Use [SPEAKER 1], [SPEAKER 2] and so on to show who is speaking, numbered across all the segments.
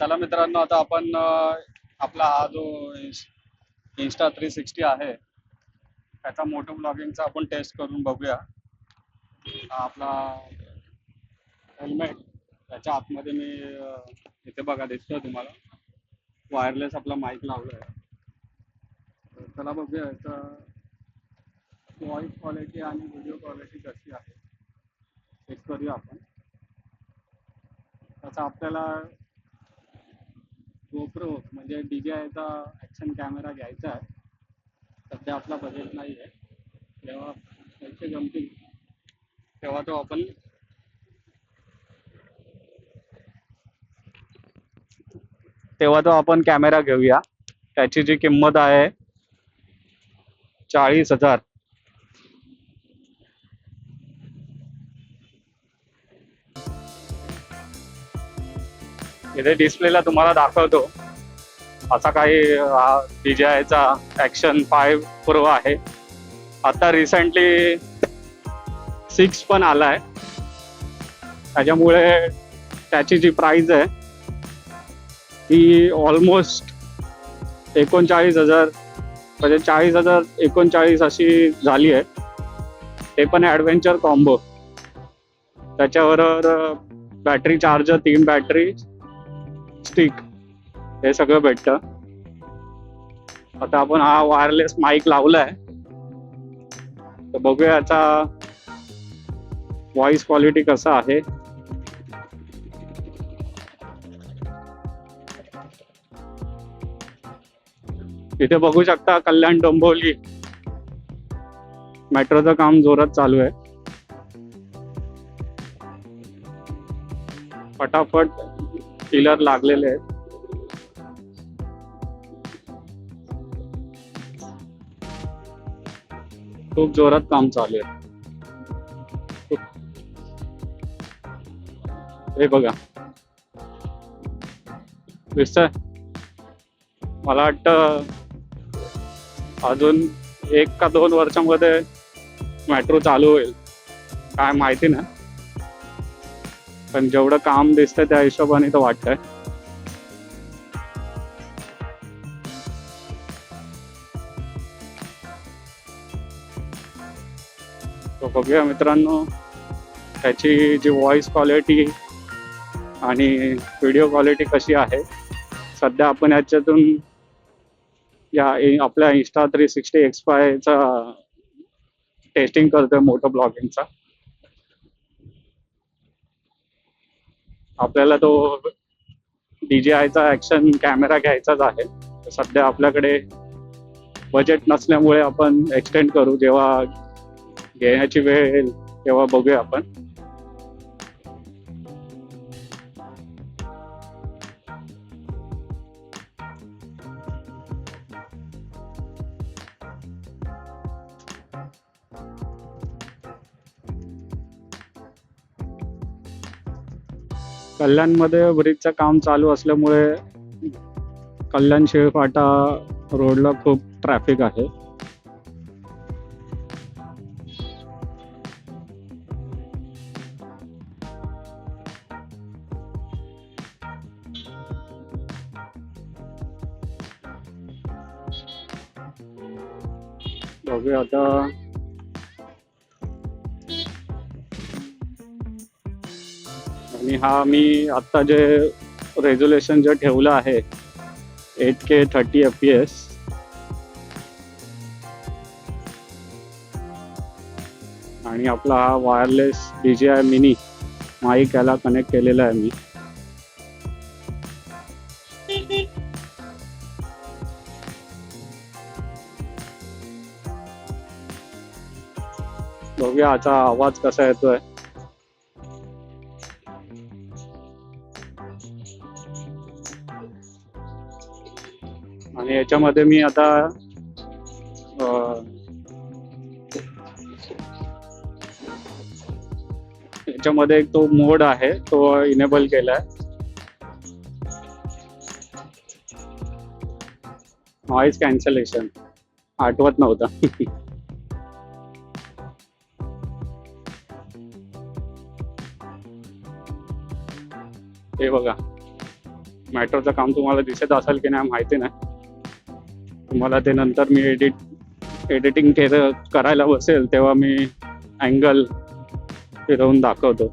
[SPEAKER 1] चला मित्रांनो आता आपण आपला हा जो इन्स्टा थ्री सिक्स्टी आहे त्याचा मोटो ब्लॉगिंगचा आपण टेस्ट करून बघूया. आपला हेल्मेट त्याच्या आतमध्ये मी इथे बघा दिसतोय तुम्हाला. वायरलेस आपला माईक लावला आहे चला बघूया याचा व्हॉइस क्वालिटी आणि व्हिडिओ क्वालिटी कशी आहे चेक करूया आपण. त्याचा आपल्याला गोप्रो म्हणजे डी जे आयचा ॲक्शन कॅमेरा घ्यायचा आहे. सध्या आपला बजेट नाही आहे. जेव्हा पैसे जमतील तेव्हा तो आपण तेव्हा तो आपण कॅमेरा घेऊया. त्याची जी किंमत आहे चाळीस हजार. इथे डिस्प्लेला तुम्हाला दाखवतो. असा काही डी जे आयचा ॲक्शन फाईव्ह प्रो आहे. आता रिसेंटली सिक्स पण आलाय. त्याच्यामुळे त्याची जी प्राइस आहे ती ऑलमोस्ट एकोणचाळीस हजार म्हणजे चाळीस हजार एकोणचाळीस अशी झाली आहे. ते पण ॲडव्हेंचर कॉम्बो त्याच्याबरोबर बॅटरी चार्जर तीन बॅटरी स्टिक हे सगळं भेटतं. आता आपण हा वायरलेस माईक लावलाय. तर बघूया याचा व्हॉइस क्वालिटी कसा आहे. इथे बघू शकता कल्याण डोंबोली मेट्रोचं काम जोरात चालू आहे. फटाफट पिलर लागलेले आहेत. खूप जोरात काम चालू आहे. हे बघा. दिसतंय मला वाटतं अजून एक का दोन वर्षामध्ये मेट्रो चालू होईल. काय माहिती ना. पण जेवढं काम दिसतंय त्या हिशोबाने तर वाटतंय. तो बघूया मित्रांनो त्याची जी व्हॉइस क्वालिटी आणि व्हिडिओ क्वालिटी कशी आहे सध्या आपण याच्यातून या आपल्या इन्स्टा थ्री सिक्स्टी एक्सपायचा टेस्टिंग करतोय मोठं ब्लॉगिंगचा आपल्याला तो DJI-चा ॲक्शन कॅमेरा घ्यायचाच आहे. सध्या आपल्याकडे बजेट नसल्यामुळे आपण एक्सटेंड करू. जेव्हा घेण्याची वेळ येईल तेव्हा बघूया आपण. कल्याणमध्ये ब्रिजचं काम चालू असल्यामुळे कल्याण शिळफाटा रोडला खूप ट्रॅफिक आहे. बघूया आता आणि हा मी आता जे रेझोल्युशन जे ठेवलं आहे eight K thirty F P S आणि आपला हा wireless D J I mini mic याला कनेक्ट केलेला आहे मी. बघूया आता आवाज कसा येतोय. आणि याच्यामध्ये मी आता याच्यामध्ये एक तो मोड आहे तो इनेबल केला आहे नॉईज कॅन्सलेशन आठवत नव्हता. हे बघा. मॅट्रोचं काम तुम्हाला दिसत असेल की नाही माहिती नाही. तुम्हाला ते नंतर मी एडिट एडिटिंग केलं करायला बसेल तेव्हा मी अँगल फिरवून दाखवतो.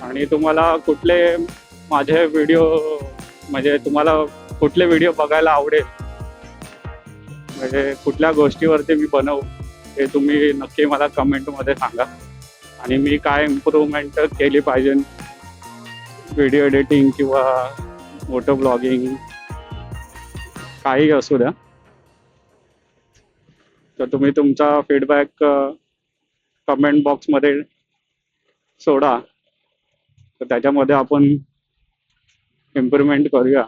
[SPEAKER 1] आणि तुम्हाला कुठले माझे व्हिडिओ म्हणजे तुम्हाला कुठले व्हिडिओ बघायला आवडेल म्हणजे कुठल्या गोष्टीवरती मी बनवू हे तुम्ही नक्की मला कमेंटमध्ये सांगा. आणि मी काय इम्प्रूव्हमेंट केली पाहिजे व्हिडिओ एडिटिंग किंवा मोटो ब्लॉगिंग काही असू द्या. तर तुम्ही तुमचा फीडबॅक कमेंट बॉक्समध्ये सोडा. तर त्याच्यामध्ये आपण इम्प्रूव्हमेंट करूया.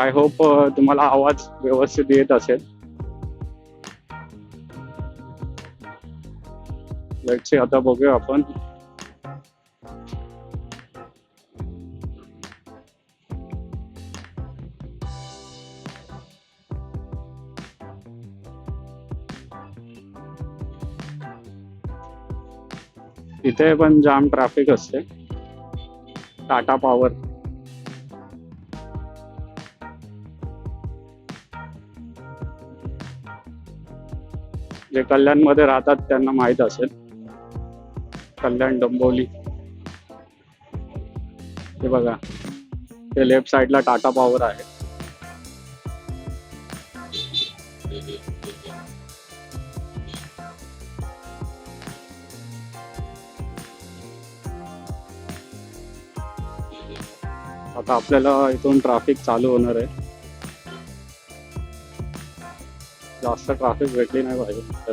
[SPEAKER 1] आय होप uh, तुम्हाला आवाज व्यवस्थित येत असेल. लेट्स आता बघूया आपण. इथे पण जाम ट्रॅफिक असते. टाटा पॉवर जे कल्याणमध्ये राहतात त्यांना माहीत असेल. कल्याण डोंबवली हे बघा ते लेफ्ट साईडला टाटा पॉवर आहे. आता आपल्याला इथून ट्रॅफिक चालू होणार आहे. जास्त ट्रॅफिक भेटली नाही पाहिजे तर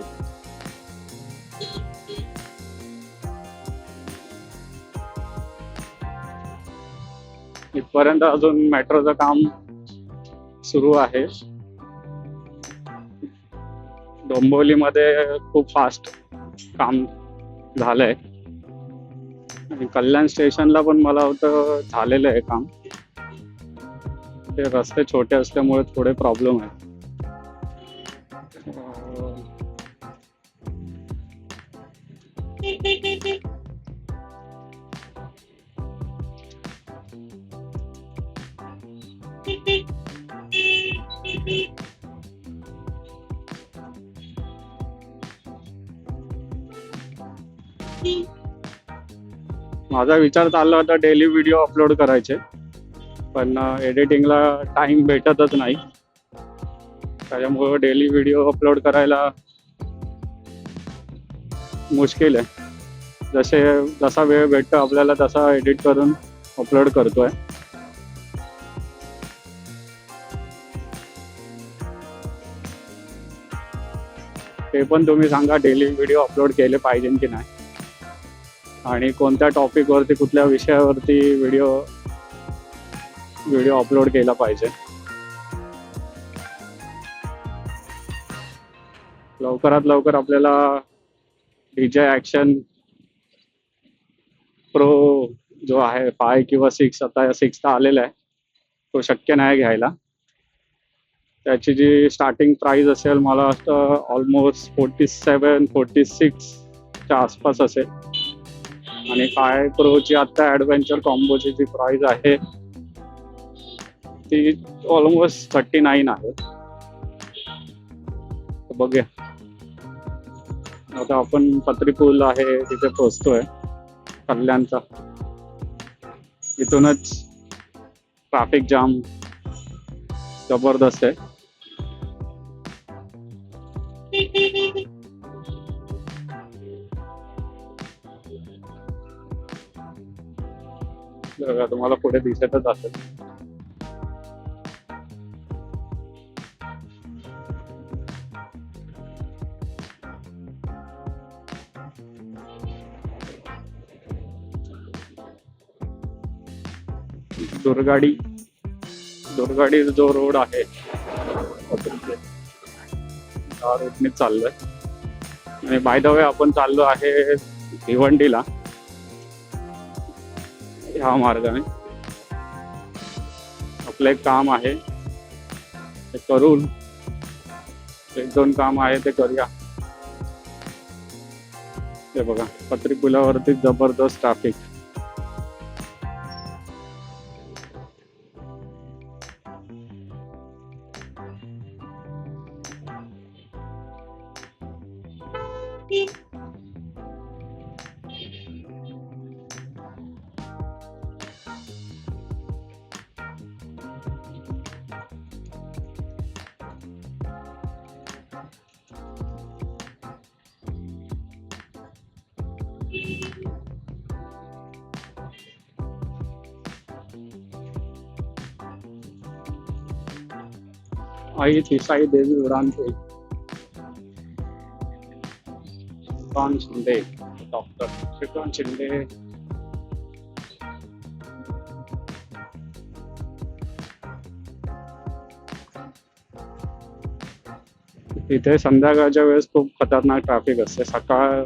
[SPEAKER 1] इथपर्यंत अजून मेट्रोचं काम सुरू आहे. डोंबिवलीमध्ये खूप फास्ट काम झालंय. आणि कल्याण स्टेशनला पण मला वाटतं झालेलं आहे काम. ते रस्ते छोटे असल्यामुळे थोडे प्रॉब्लेम आहेत. माझा विचार चालला होता डेली व्हिडिओ अपलोड करायचे. पण एडिटिंगला टाइम भेटतच नाही. त्याच्यामुळं डेली व्हिडिओ अपलोड करायला मुश्किल आहे. जसे जसा वेळ भेटतो आपल्याला तसा एडिट करून अपलोड करतोय. ते पण तुम्ही सांगा डेली व्हिडिओ अपलोड केले पाहिजे की नाही. आणि कोणत्या टॉपिकवरती कुठल्या विषयावरती व्हिडिओ व्हिडिओ अपलोड केला पाहिजे. लवकरात लवकर आपल्याला डीजे ॲक्शन प्रो जो आहे फाय किंवा सिक्स आता सिक्सचा आलेला आहे तो शक्य नाही घ्यायला. त्याची जी स्टार्टिंग प्राइस असेल मला वाटतं ऑलमोस्ट फोर्टी सेवन फोर्टी सिक्सच्या आसपास असेल. आणि फाय प्रोची आता ऍडव्हेंचर कॉम्बोची जी प्राइस आहे ती ऑलमोस्ट थर्टी नाईन आहे बघूया. आता आपण पत्री पूल आहे तिथे पोचतोय कल्याणचा. इथूनच ट्रॅफिक जाम जबरदस्त आहे. तुम्हाला पुढे दिसतच असेल. दुर्गाडी दुर्गाडी जो रोड आहे त्या रोडने चाललोय. आणि बाय द वे आपण चाललो आहे भिवंडीला. ह्या मार्गाने आपलं एक काम आहे. ते करून एक दोन काम आहे ते करूया. ते बघा पत्री पुलावरती जबरदस्त ट्रॅफिक आई थी, साई देवी उड़ान पे श्रीकांत शिंदे, डॉक्टर श्रीकांत शिंदे। इथे संध्याकाळच्या वेळेस खूप खतरनाक ट्रॅफिक असते सकाळ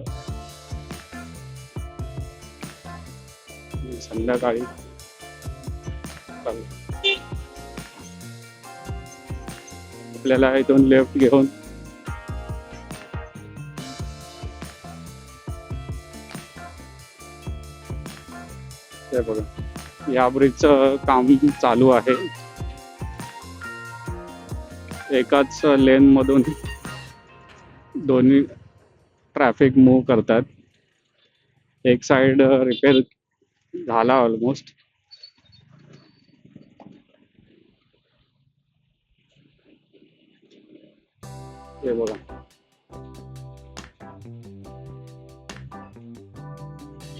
[SPEAKER 1] संध्याकाळी. आपल्याला इथून लेफ्ट घेऊन. ते बघा. या ब्रिजचं काम चालू आहे. एकाच लेन मधून दोन्ही ट्रॅफिक मूव्ह करतात. एक साइड रिपेअर झाला ऑलमोस्ट हे बघा.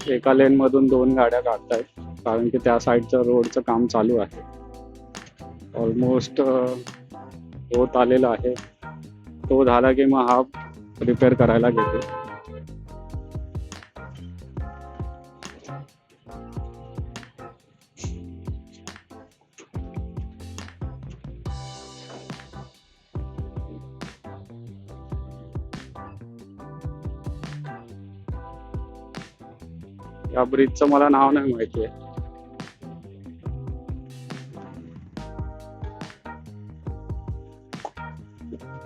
[SPEAKER 1] एका लेन मधून दोन गाड्या काढतायत कारण की त्या साईडचं रोडचं काम चालू आहे. ऑलमोस्ट होत आलेला आहे. तो झाला की मग हा रिपेअर करायला घेतो या ब्रिजचं मला नाव नाही माहिती आहे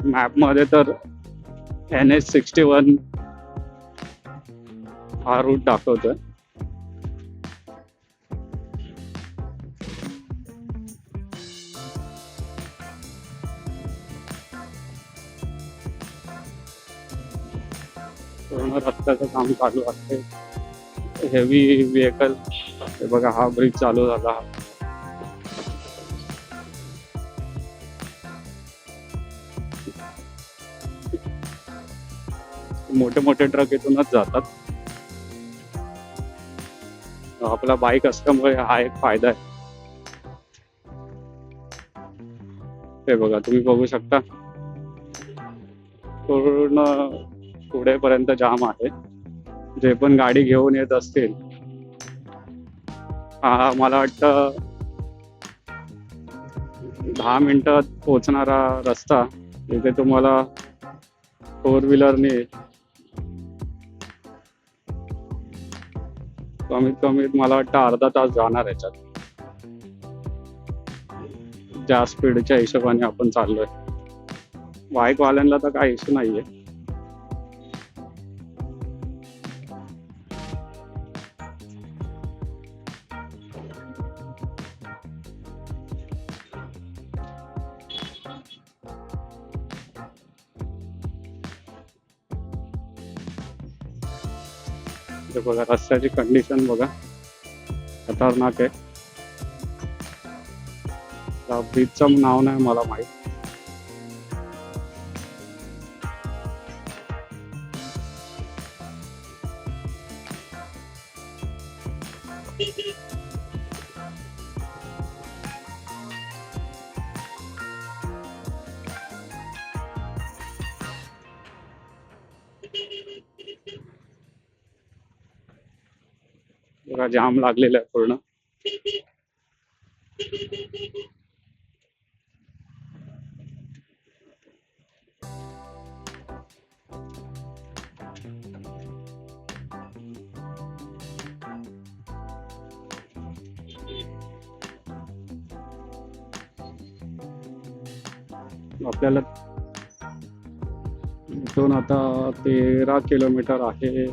[SPEAKER 1] मॅपमध्ये तर एन एच सिक्स्टी वन हा रूट दाखवतोय. पूर्ण रस्त्याचं काम चालू असते हेवी व्हेकल हे बघा हा ब्रिज चालू झाला. मोठे मोठे ट्रक इथूनच जातात. आपला बाईक असल्यामुळे हा एक फायदा आहे. हे बघा तुम्ही बघू शकता. पूर्ण पुढेपर्यंत जाम आहे. जे पण गाडी घेऊन येत असतील. हा मला वाटतं दहा मिनिटात पोहोचणारा रस्ता इथे तुम्हाला फोर व्हीलरने कमीत कमी मला वाटतं अर्धा तास जाणार याच्यात. ज्या स्पीडच्या हिशोबाने आपण चाललोय. बाईक वाल्यांना तर काही इश्यू नाहीये. बघा रस्त्याची कंडिशन बघा. खतरनाक आहे. ब्रिजचं नाव नाही मला माहीत. बघा जाम लागलेला आहे पूर्ण. आपल्याला इथून आता तेरा किलोमीटर आहे.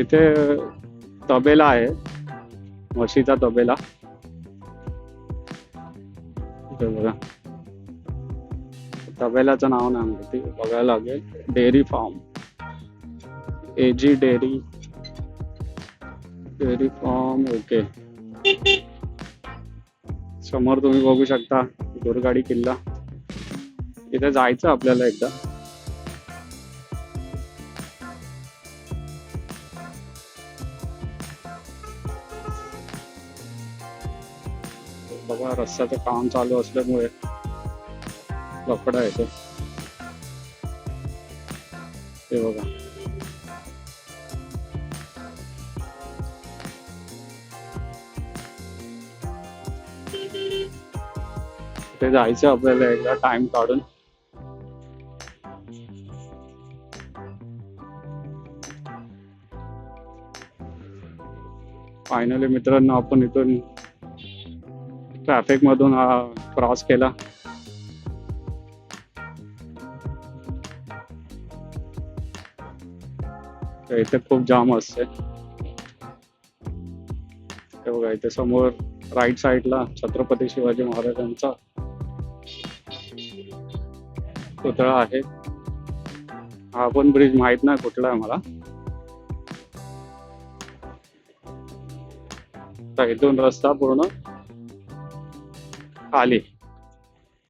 [SPEAKER 1] इथे तबेला आहे. म्हशीचा तबेला. बघा. तबेल्याचं नाव नाही माहिती बघायला लागेल. Dairy farm. AG dairy. Dairy farm okay. समोर तुम्ही बघू शकता दुर्गाडी किल्ला. इथे जायचं आपल्याला एकदा. बघा रस्त्याचं काम चालू असल्यामुळे लफडा येतो ते. बघा. ते जायचं आपल्याला एकदा टाइम काढून. फायनली मित्रांनो आपण इथून ट्रॅफिक मधून क्रॉस केला. इथे खूप जाम असते ते बघा इथे समोर राईट साईडला छत्रपती शिवाजी महाराजांचा पुतळा आहे. हा पण ब्रिज माहीत नाही कुठला आहे मला. इथून रस्ता पूर्ण ali.